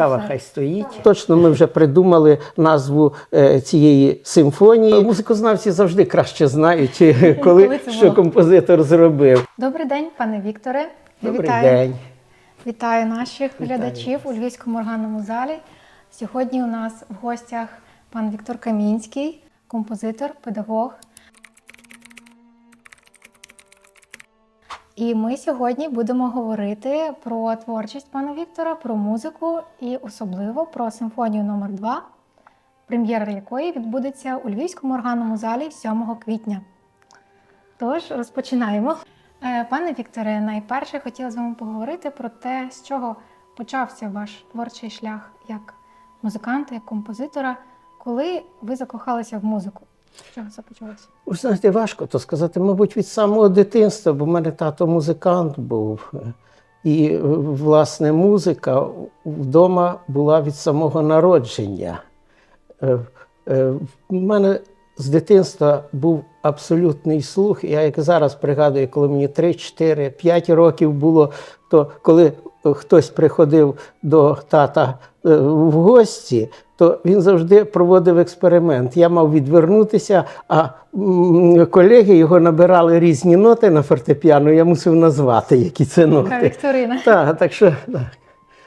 Кава хай стоїть. Точно ми вже придумали назву е, цієї симфонії. Музикознавці завжди краще знають, е, коли, Коли що було. композитор зробив. Добрий день, пане Вікторе. Добрий Вітаю. день. Вітаю наших Вітаю глядачів у Львівському органному залі. Сьогодні у нас в гостях пан Віктор Камінський, композитор, педагог. І ми сьогодні будемо говорити про творчість пана Віктора, про музику і особливо про симфонію номер 2 прем'єра якої відбудеться у Львівському органному залі 7 квітня. Тож розпочинаємо. Е, Пане Вікторе, найперше хотіла з вами поговорити про те, з чого почався ваш творчий шлях як музиканта, як композитора, коли ви закохалися в музику. Чого це почалося? Ви знаєте, важко то сказати, мабуть, від самого дитинства, бо в мене тато музикант був. І, е, власне, музика вдома була від самого народження. Е, е, В мене з дитинства був абсолютний слух. Я як зараз пригадую, коли мені 3, 4, 5 років було, то коли е, хтось приходив до тата е, в гості, то він завжди проводив експеримент. Я мав відвернутися, а колеги його набирали різні ноти на фортепіано, я мусив назвати, які це ноти. Вікторина. Так, так що так.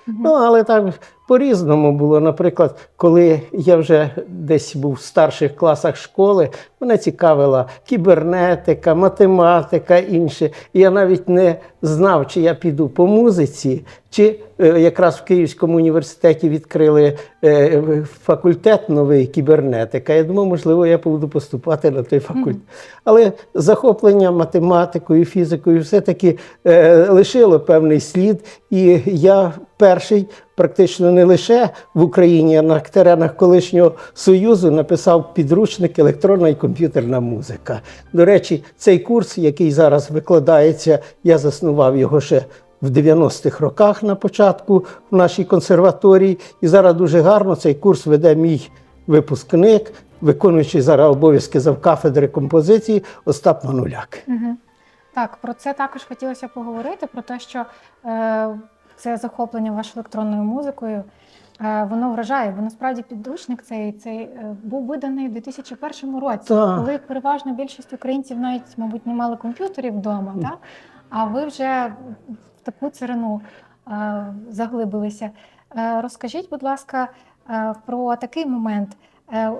Ну, але так по-різному було. Наприклад, коли я вже десь був в старших класах школи, мене цікавила кібернетика, математика, інше. І я навіть не знав, чи я піду по музиці, чи е, якраз в Київському університеті відкрили е, факультет новий кібернетика. Я думав, можливо, я буду поступати на той факультет. Але захоплення математикою, фізикою все-таки е, лишило певний слід. І я перший, практично не лише в Україні, а на теренах колишнього Союзу написав підручник електронна і комп'ютерна музика. До речі, цей курс, який зараз викладається, я заснував його ще в 90-х роках на початку в нашій консерваторії. І зараз дуже гарно цей курс веде мій випускник, виконуючий зараз обов'язки завкафедри композиції Остап Мануляк. Так, про це також хотілося поговорити, про те, що е, це захоплення вашою електронною музикою. Е, Воно вражає, бо насправді підручник цей, цей е, був виданий у 2001 році, Так. коли переважна більшість українців навіть, мабуть, не мали комп'ютерів вдома, так? а ви вже в таку царину е, заглибилися. Розкажіть, будь ласка, про такий момент.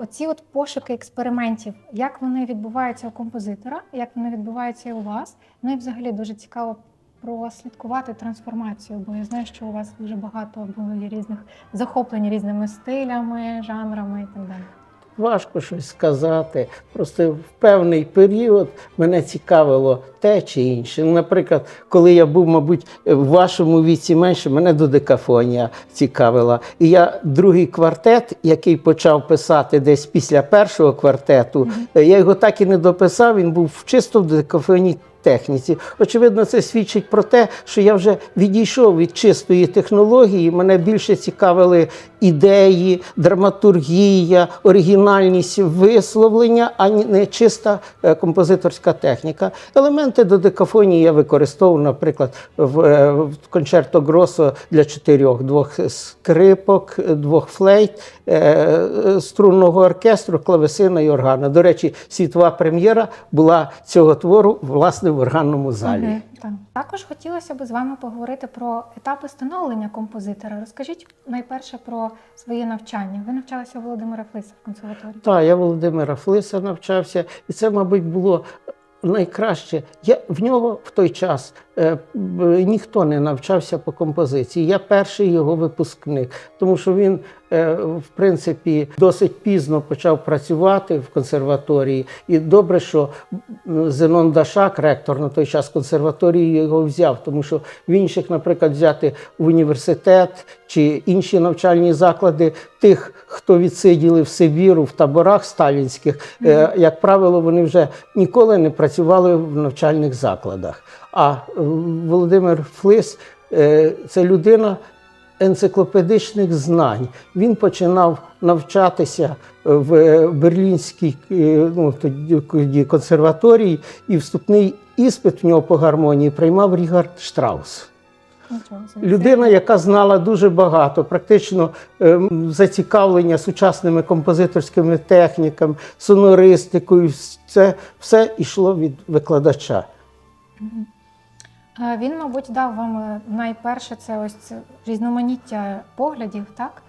Оці от пошуки експериментів, як вони відбуваються у композитора, як вони відбуваються і у вас. Ну і взагалі дуже цікаво прослідкувати трансформацію, бо я знаю, що у вас дуже багато було різних захоплень різними стилями, жанрами і так далі. Важко щось сказати. Просто в певний період мене цікавило те чи інше. Наприклад, коли я був, мабуть, в вашому віці менше, мене додекафонія цікавила. І я другий квартет, який почав писати десь після першого квартету, я його так і не дописав. Він був чисто в додекафонній техніці. Очевидно, це свідчить про те, що я вже відійшов від чистої технології. Мене більше цікавили ідеї, драматургія, оригінальність висловлення, а не чиста е, композиторська техніка. Елементи додекафонії я використовував, наприклад, в, е, концерто Гросо для чотирьох двох скрипок, двох флейт, е, струнного оркестру, клавесина і органа. До речі, світова прем'єра була цього твору власне в органному залі. Угу, так. Також хотілося б з вами поговорити про етапи становлення композитора. Розкажіть найперше про своє навчання. Ви навчалися у Володимира Флиса в консерваторії. Так, я Володимира Флиса навчався, і це, мабуть, було найкраще. Я в нього в той час ніхто не навчався по композиції. Я перший його випускник, тому що він, е, в принципі, досить пізно почав працювати в консерваторії. І добре, що Зенон Дашак, ректор на той час консерваторії, його взяв, тому що в інших, наприклад, взяти в університет чи інші навчальні заклади тих, хто відсиділи в Сибіру, в таборах сталінських, е, як правило, вони вже ніколи не працювали в навчальних закладах. А е, Володимир Флис е, це людина енциклопедичних знань. Він починав навчатися в е, Берлінській е, ну, тоді консерваторії, і вступний іспит в нього по гармонії приймав Рігард Штраус. Людина, яка знала дуже багато, практично зацікавлення сучасними композиторськими техніками, сонористикою, це все йшло від викладача. Е, Він, мабуть, дав вам е, найперше це ось це різноманіття поглядів, так?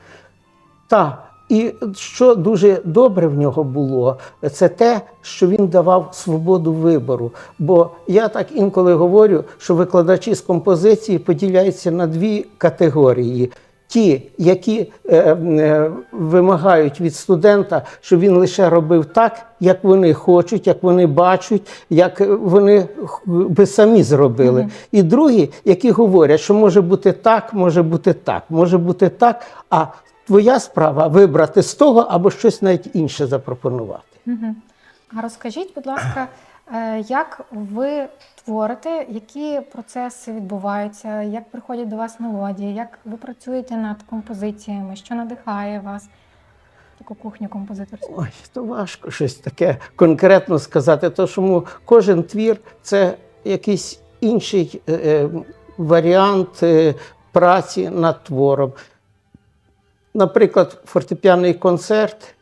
Так, і що дуже добре в нього було, це те, що він давав свободу вибору. Бо я так інколи говорю, що викладачі з композиції поділяються на дві категорії. Ті, які е, е, вимагають від студента, щоб він лише робив так, як вони хочуть, як вони бачать, як вони би самі зробили. І другі, які говорять, що може бути так, може бути так, може бути так. А твоя справа вибрати з того або щось навіть інше запропонувати. Угу. А розкажіть, будь ласка, як ви творите, які процеси відбуваються, як приходять до вас мелодії, як ви працюєте над композиціями, що надихає вас, таку кухню композиторську? Ой, то важко щось таке конкретно сказати, тому кожен твір це якийсь інший е, е, варіант е, праці над твором. Наприклад, фортепіаний концерт,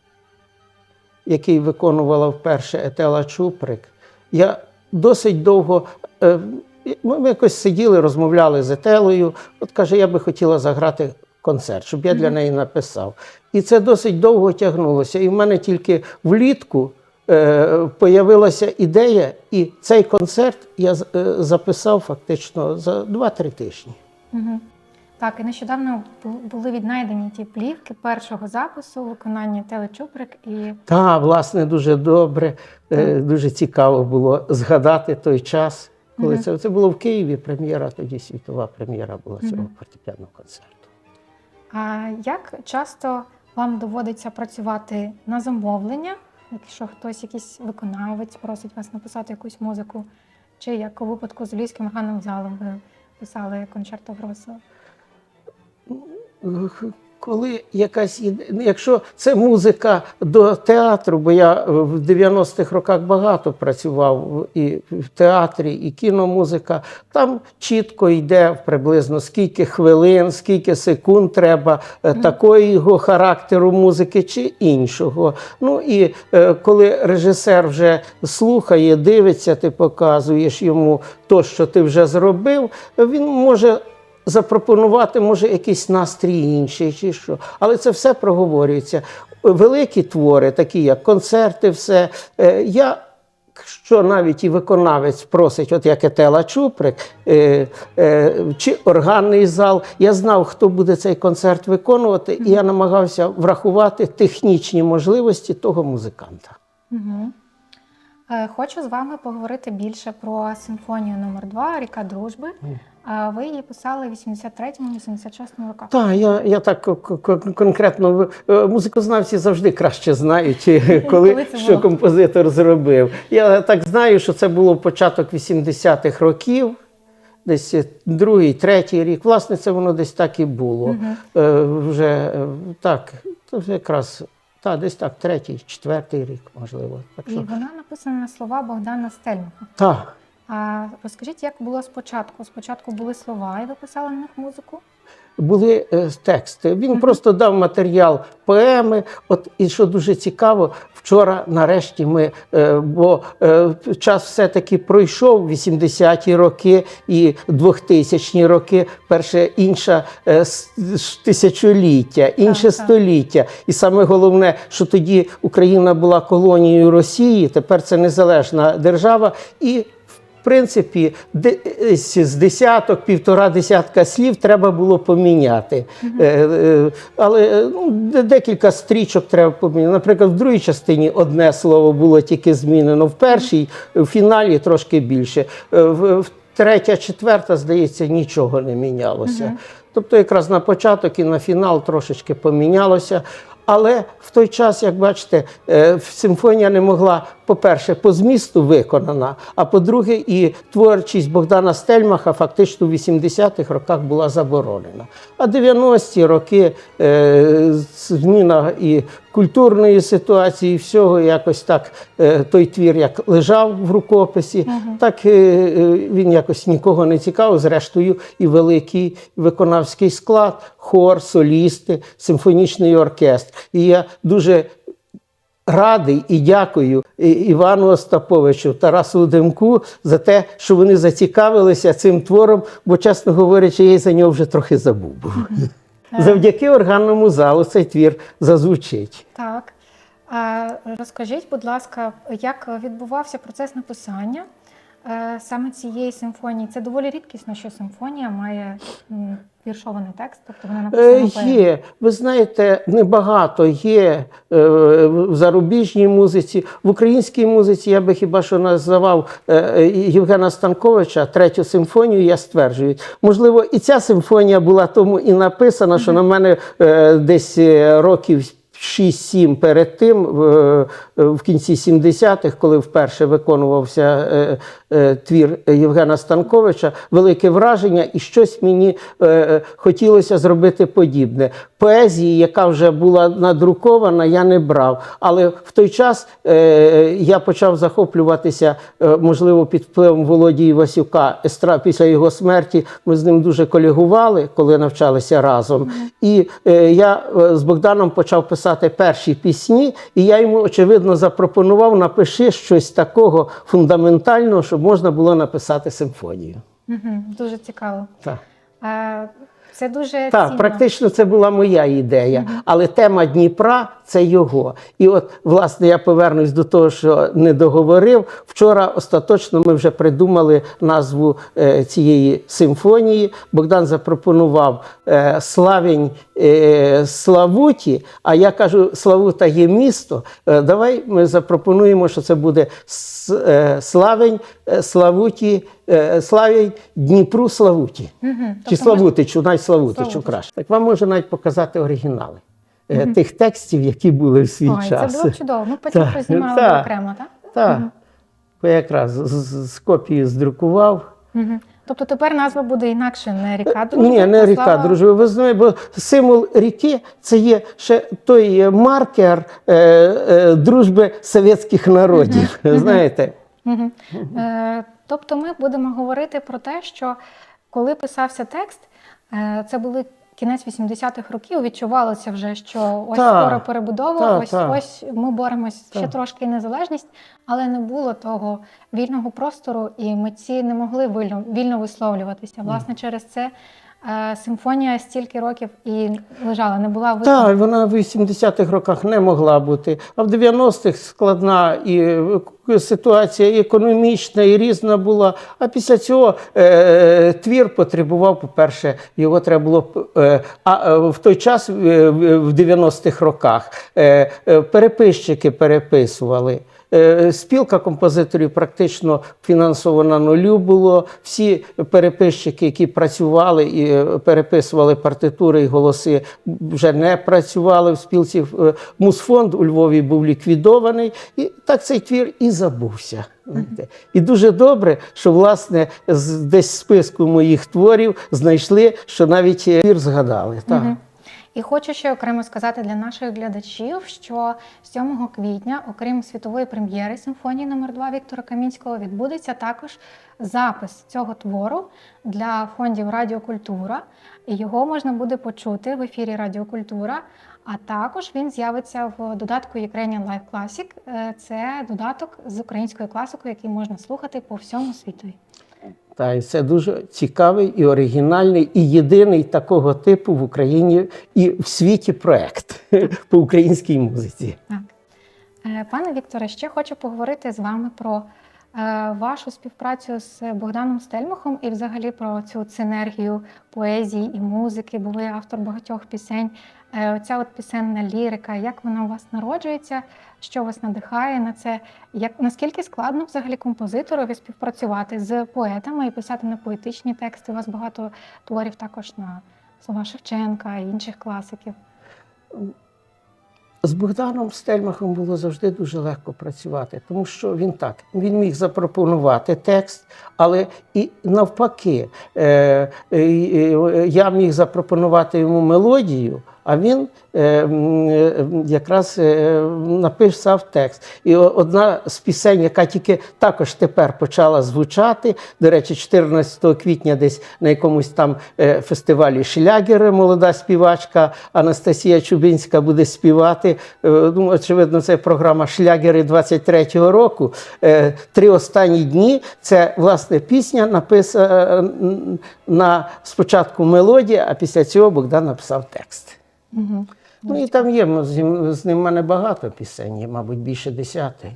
який виконувала вперше Етела Чуприк, я досить довго. е, Ми якось сиділи, розмовляли з Етелою. От каже, я би хотіла заграти концерт, щоб я для неї написав. І це досить довго тягнулося. І в мене тільки влітку е, появилася ідея, і цей концерт я е, записав фактично за 2-3 тижні. Угу. Так, і нещодавно були віднайдені ті плівки першого запису виконання Теле Чуприк і Та, власне, дуже добре, е, дуже цікаво було згадати той час, коли Мгм. це, це було в Києві прем'єра, тоді світова прем'єра була цього Мгм. фортепіаного концерту. А як часто вам доводиться працювати на замовлення, якщо хтось, якийсь виконавець просить вас написати якусь музику, чи як у випадку з Львівським органним залом ви писали концерто Гросо? Коли якась якщо це музика до театру, бо я в 90-х роках багато працював і в театрі, і кіномузика, там чітко йде приблизно скільки хвилин, скільки секунд треба е, такої його характеру музики чи іншого. Ну і е, коли режисер вже слухає, дивиться, ти показуєш йому то, що ти вже зробив, він може запропонувати може якийсь настрій інший чи що. Але це все проговорюється. Великі твори, такі як концерти, все. е, Я що навіть і виконавець просить, от як Етела Чуприк, е, е, чи органний зал, я знав, хто буде цей концерт виконувати, і я намагався врахувати технічні можливості того музиканта. Угу. Хочу з вами поговорити більше про симфонію номер 2 Ріка дружби. А Ви її писали в 83-86 роках. Так, я, я так конкретно е, музикознавці завжди краще знають, е, коли, що композитор зробив. Я так знаю, що це було початок 80-х років, десь е, другий, третій рік. Власне, це воно десь так і було. Е, Вже так, це вже якраз та, десь так, третій, четвертий рік, можливо. Так І вона написана на слова Богдана Стельмаха. так. А розкажіть, як було спочатку? Спочатку були слова, і ви писали на них музику? були е, тексти. Він просто дав матеріал поеми. От і що дуже цікаво, вчора нарешті ми, е, бо е, час все-таки пройшов 80-ті роки і 2000-ні роки, перше інша е, тисячоліття, інше Так, так. століття. І саме головне, що тоді Україна була колонією Росії, тепер це незалежна держава. І в принципі, десь з десяток, півтора десятка слів треба було поміняти. Е, Але е, ну, декілька стрічок треба поміняти. Наприклад, в другій частині одне слово було тільки змінено, в першій, в фіналі трошки більше. В, третя, четверта, здається, нічого не мінялося. Тобто, якраз на початок і на фінал трошечки помінялося. Але в той час, як бачите, е, симфонія не могла, по-перше, по змісту виконана, а по-друге, і творчість Богдана Стельмаха фактично в 80-х роках була заборонена. А 90-ті роки е, зміна і культурної ситуації, всього якось так е, той твір як лежав в рукописі, так е, е, він якось нікого не цікавив. Зрештою, і великий виконавський склад, хор, солісти, симфонічний оркестр. І я дуже радий і дякую Івану Остаповичу, Тарасу Демку за те, що вони зацікавилися цим твором, бо, чесно говорячи, я за нього вже трохи забув. Завдяки органному залу цей твір зазвучить. Так. Розкажіть, будь ласка, як відбувався процес написання саме цієї симфонії? Це доволі рідкісно, що симфонія має віршований текст, тобто вона Е, написана. Є, ви знаєте, небагато є е, в зарубіжній музиці. В українській музиці я би хіба що називав е, Євгена Станковича третю симфонію. Я стверджую. Можливо, і ця симфонія була тому і написана, що на мене е, десь е, років. 6-7 перед тим, в, е, кінці 70-х, коли вперше виконувався е, е, твір Євгена Станковича, велике враження, і щось мені е, е, хотілося зробити подібне. Поезії, яка вже була надрукована, я не брав. Але в той час е, я почав захоплюватися, е, можливо, під впливом Володії Івасюка. Естра після його смерті ми з ним дуже колегували, коли навчалися разом. І е, я е, з Богданом почав писати перші пісні, і я йому, очевидно, запропонував напиши щось такого фундаментального, щоб можна було написати симфонію. Угу, Дуже цікаво. Так. Це дуже Так, цінно. практично це була моя ідея, але тема Дніпра це його. І от, власне, я повернусь до того, що не договорив. Вчора остаточно ми вже придумали назву е, цієї симфонії. Богдан запропонував е, Славень е, Славуті, а я кажу, Славута є місто. Е, давай ми запропонуємо, що це буде С- е, Славень е, Славуті, е, Дніпру Славуті. Мгм. Чи Славутичу, навіть Славутичу краще. Так вам можу навіть показати оригінали е, тих текстів, які були в свій Ой, час. це було чудово. Ми потім Так, познімали так. окремо, так? Так. Бо я якраз з, з- копії здрукував. Мгм. Тобто тепер назва буде інакше, не ріка дружби. Ні, не ріка, слава- дружби. Ви знаєте, бо символ ріки це є ще той е, маркер е, е, дружби совєтських народів. Знаєте? Мгм. Е, Тобто ми будемо говорити про те, що коли писався текст, е, це були кінець 80-х років, відчувалося вже, що ось та, скоро перебудова, та, ось та, ось ми боремось ще трошки і незалежність, але не було того вільного простору, і митці не могли вільно, вільно висловлюватися. Власне, через це симфонія стільки років і лежала, не була виконана. Так, вона в 80-х роках не могла бути. А в 90-х складна і е, ситуація і економічна, і різна була. А після цього е, твір потребував, по-перше, його треба було е, а е, в той час, е, в в 90-х роках, е, е, переписчики переписували. Е, Спілка композиторів практично фінансована нулю було. Всі переписчики, які працювали і е, переписували партитури і голоси, вже не працювали в спілці. Е, Мусфонд у Львові був ліквідований, і так цей твір і забувся. І дуже добре, що власне з десь списку моїх творів знайшли, що навіть твір згадали. Так. І хочу ще окремо сказати для наших глядачів, що 7 квітня, окрім світової прем'єри симфонії номер 2 Віктора Камінського, відбудеться також запис цього твору для фондів Радіокультура. І його можна буде почути в ефірі Радіокультура. А також він з'явиться в додатку Ukrainian Live Classic. Е, Це додаток з українською класикою, який можна слухати по всьому світу. Та і це дуже цікавий і оригінальний, і єдиний такого типу в Україні і в світі проект по українській музиці. Так. Е, Пане Вікторе, ще хочу поговорити з вами про вашу співпрацю з Богданом Стельмахом і взагалі про цю синергію поезії і музики, бо ви автор багатьох пісень. Е, Оця от пісенна лірика, як вона у вас народжується, що вас надихає на це? Як наскільки складно взагалі композиторові співпрацювати з поетами і писати на поетичні тексти? У вас багато творів також на слова Шевченка і інших класиків. З Богданом Стельмахом було завжди дуже легко працювати, тому що він так він міг запропонувати текст, але і навпаки, е, я міг запропонувати йому мелодію, а він е, е, якраз е, написав текст. І одна з пісень, яка тільки також тепер почала звучати, до речі, 14 квітня десь на якомусь там фестивалі Шлягери молода співачка Анастасія Чубинська буде співати. Е, Ну, очевидно, це програма Шлягери 23-го року. Три останні дні це власне пісня написана на спочатку мелодія, а після цього Богдан написав текст. Угу. Ну і там є з ним- в мене багато пісень, є, мабуть, більше десяти,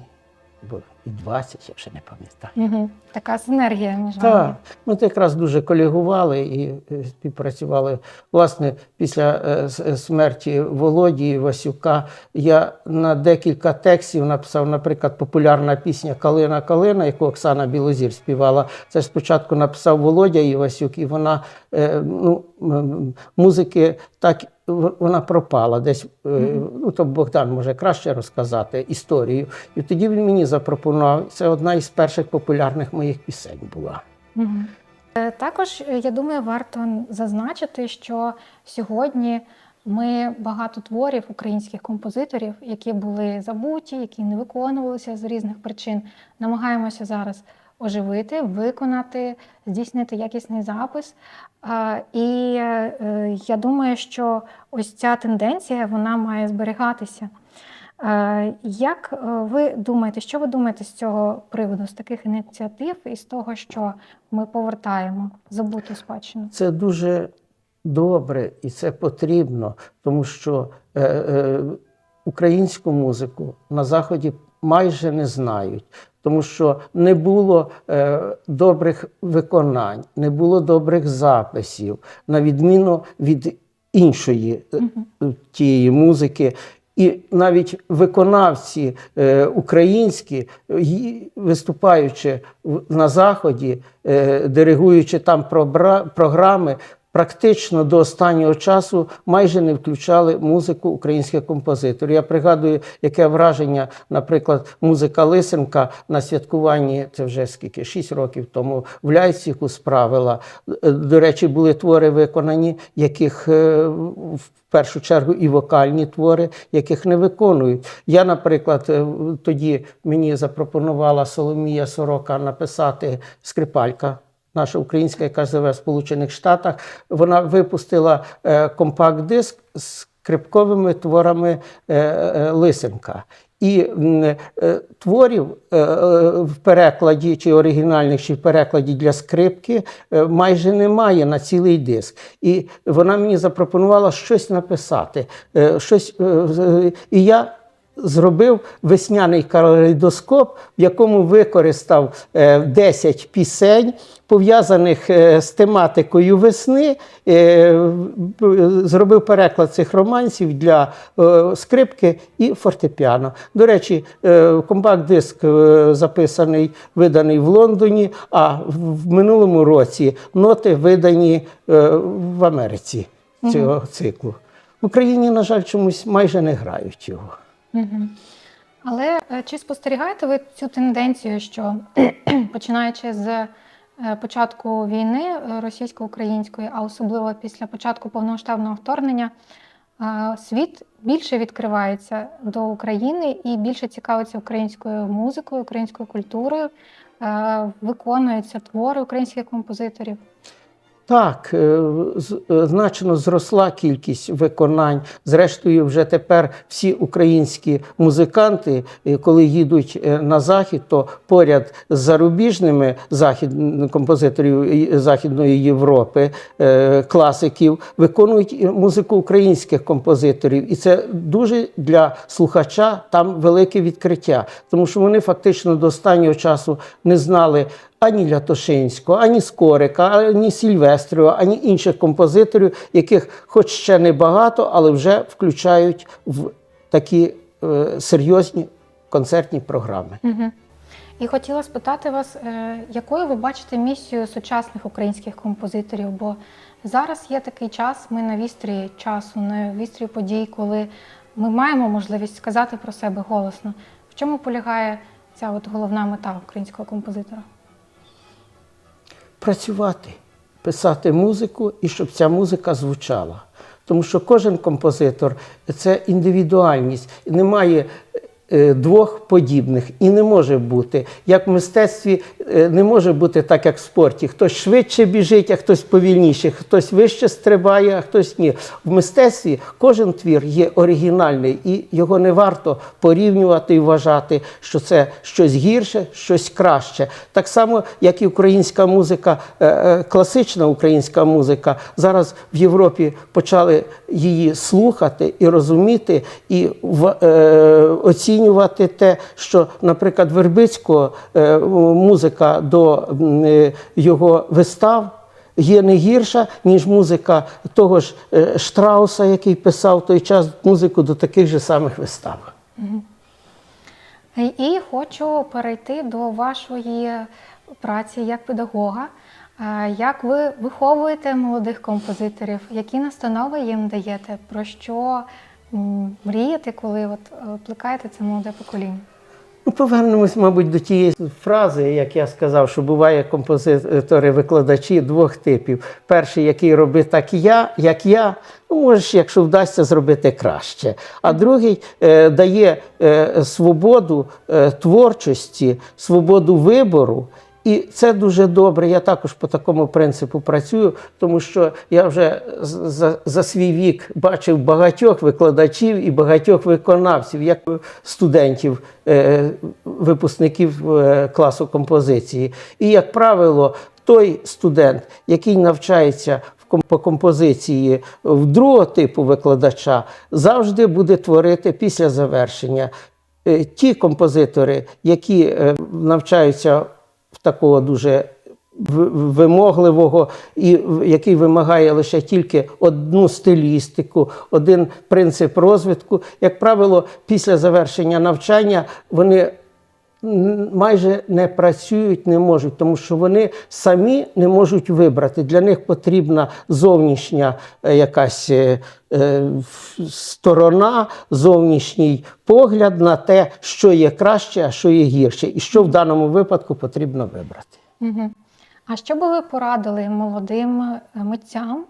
бо і 20, я вже не пам'ятаю. Угу. Така синергія між вами. Так, ми якраз дуже колегували і е, співпрацювали. Власне, після е, е, смерті Володі Васюка я на декілька текстів написав, наприклад, популярна пісня Калина Калина, яку Оксана Білозір співала. Це спочатку написав Володя Івасюк, і вона ну, музики так. Вона пропала десь. е, Ну, то Богдан може краще розказати історію. І тоді він мені запропонував. Це одна із перших популярних моїх пісень була. Угу. Також е, я думаю, варто зазначити, що сьогодні ми багато творів українських композиторів, які були забуті, які не виконувалися з різних причин, намагаємося зараз оживити, виконати, здійснити якісний запис. І е, я думаю, що ось ця тенденція вона має зберігатися. Як е, ви думаєте, що ви думаєте з цього приводу, з таких ініціатив і з того, що ми повертаємо забуту спадщину? Це дуже добре і це потрібно, тому що е, українську музику на Заході майже не знають. Тому що не було е, добрих виконань, не було добрих записів, на відміну від іншої е, тієї музики. І навіть виконавці е, українські, виступаючи на Заході, е, диригуючи там пробра- програми, практично до останнього часу майже не включали музику українських композиторів. Я пригадую, яке враження, наприклад, музика Лисенка на святкуванні, це вже скільки, 6 років тому, в Ляйціку справила. Е, До речі, були твори виконані, яких е, в першу чергу і вокальні твори, яких не виконують. Я, наприклад, е, тоді мені запропонувала Соломія Сорока написати скрипалька. Наша українська, яка живе в Сполучених Штатах, вона випустила е, компакт-диск з скрипковими творами е, е, Лисенка. І творів в перекладі, чи оригінальних, чи в перекладі для скрипки майже немає на цілий диск. І вона мені запропонувала щось написати. Щось, і я зробив весняний калейдоскоп, в якому використав е, 10 пісень, пов'язаних е, з тематикою весни. е, Зробив переклад цих романсів для е, скрипки і фортепіано. До речі, е, компакт-диск е, записаний, виданий в Лондоні, а в минулому році ноти видані е, в Америці цього циклу. В Україні, на жаль, чомусь майже не грають його. Але е, чи спостерігаєте ви цю тенденцію, що починаючи з е, початку війни е, російсько-української, а особливо після початку повномасштабного вторгнення, світ більше відкривається до України і більше цікавиться українською музикою, українською культурою, виконуються твори українських композиторів? Так, е, е, значно зросла кількість виконань. Зрештою, вже тепер всі українські музиканти, е, коли їдуть на захід, то поряд з зарубіжними захід композиторів Західної Європи, класиків, виконують музику українських композиторів. І це дуже для слухача там велике відкриття, тому що вони фактично до останнього часу не знали ані Лятошинського, ані Скорика, ані Сільвестрова, ані інших композиторів, яких хоч ще не багато, але вже включають в такі е, серйозні концертні програми. І хотіла спитати вас, е, якою ви бачите місію сучасних українських композиторів? Бо зараз є такий час, ми на вістрі часу, на вістрі подій, коли ми маємо можливість сказати про себе голосно. В чому полягає ця от головна мета українського композитора? Працювати, писати музику і щоб ця музика звучала. тому що кожен композитор це індивідуальність. Немає двох подібних і не може бути. Як в мистецтві е, не може бути так, як в спорті. Хтось швидше біжить, а хтось повільніше, хтось вище стрибає, а хтось ні. В мистецтві кожен твір є оригінальний, і його не варто порівнювати і вважати, що це щось гірше, щось краще. Так само, як і українська музика, е, е, класична українська музика, зараз в Європі почали її слухати і розуміти, і в, е, оцінювати те, що, наприклад, Вербицького е, музика до е, його вистав. Є не гірша, ніж музика того ж е, Штрауса, який писав в той час музику до таких же самих вистав. І хочу перейти до вашої праці як педагога. Як ви виховуєте молодих композиторів? Які настанови їм даєте? Про що м, мрієте, коли от е, плекаєте це молоде покоління? Ну, повернемось, мабуть, до тієї фрази, як я сказав, що буває композитори-викладачі двох типів. Перший, який робить так я, як я, ну можеш, якщо вдасться, зробити краще. А другий е, дає е, свободу е, творчості, свободу вибору. І це дуже добре. Я також по такому принципу працюю, тому що я вже за, за свій вік бачив багатьох викладачів і багатьох виконавців, як студентів, е, випускників е, класу композиції. І, як правило, той студент, який навчається по композиції в другого типу викладача, завжди буде творити після завершення. Е, Ті композитори, які навчаються такого дуже вимогливого, і який вимагає лише тільки одну стилістику, один принцип розвитку. Як правило, після завершення навчання вони майже не працюють, не можуть, тому що вони самі не можуть вибрати. Для них потрібна зовнішня е, якась е, е, сторона, зовнішній погляд на те, що є краще, а що є гірше, і що в даному випадку потрібно вибрати. А що би ви порадили молодим митцям,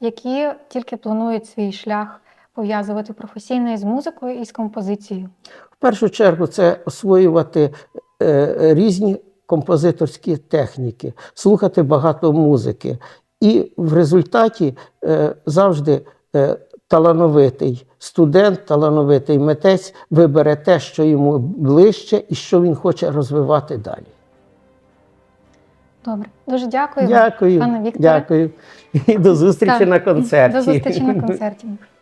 які тільки планують свій шлях пов'язувати професійно з музикою і з композицією? В першу чергу це освоювати е, різні композиторські техніки, слухати багато музики. І в результаті е, завжди е, талановитий студент, талановитий митець вибере те, що йому ближче і що він хоче розвивати далі. Добре, дуже дякую. вам, Дякую. пане Вікторе. Дякую. І до зустрічі Так, на концерті. До зустрічі на концерті.